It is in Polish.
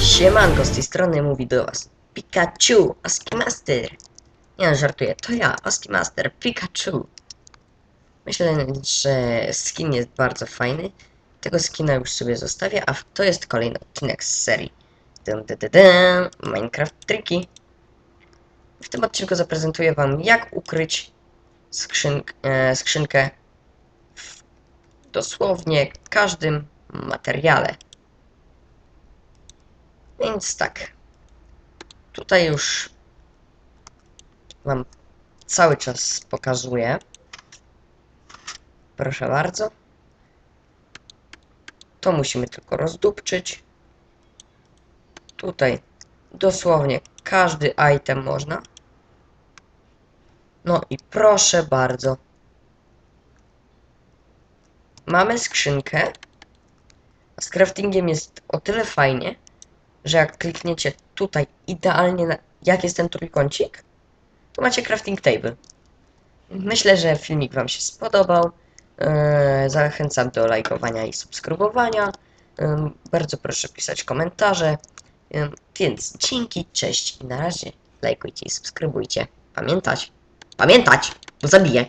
Siemanko, z tej strony mówi do was Pikachu, Oski Master. Nie, żartuję, to ja, Oski Master, Pikachu. Myślę, że skin jest bardzo fajny. Tego skina już sobie zostawię, a to jest kolejny odcinek z serii. Dum, dum, dum, dum, Minecraft Triki. W tym odcinku zaprezentuję wam, jak ukryć skrzyn e, skrzynkę w dosłownie każdym materiale. Więc tak. Tutaj już Wam cały czas pokazuję. Proszę bardzo. To musimy tylko rozdupczyć. Tutaj dosłownie każdy item można. No i proszę bardzo. Mamy skrzynkę. Z craftingiem jest o tyle fajnie, że jak klikniecie tutaj idealnie na jak jest ten trójkącik, to macie crafting table. Myślę, że filmik Wam się spodobał. Eee, Zachęcam do lajkowania i subskrybowania. Em, Bardzo proszę pisać komentarze. Em, Więc dzięki, cześć i na razie. Lajkujcie i subskrybujcie. Pamiętać, pamiętać, bo zabiję.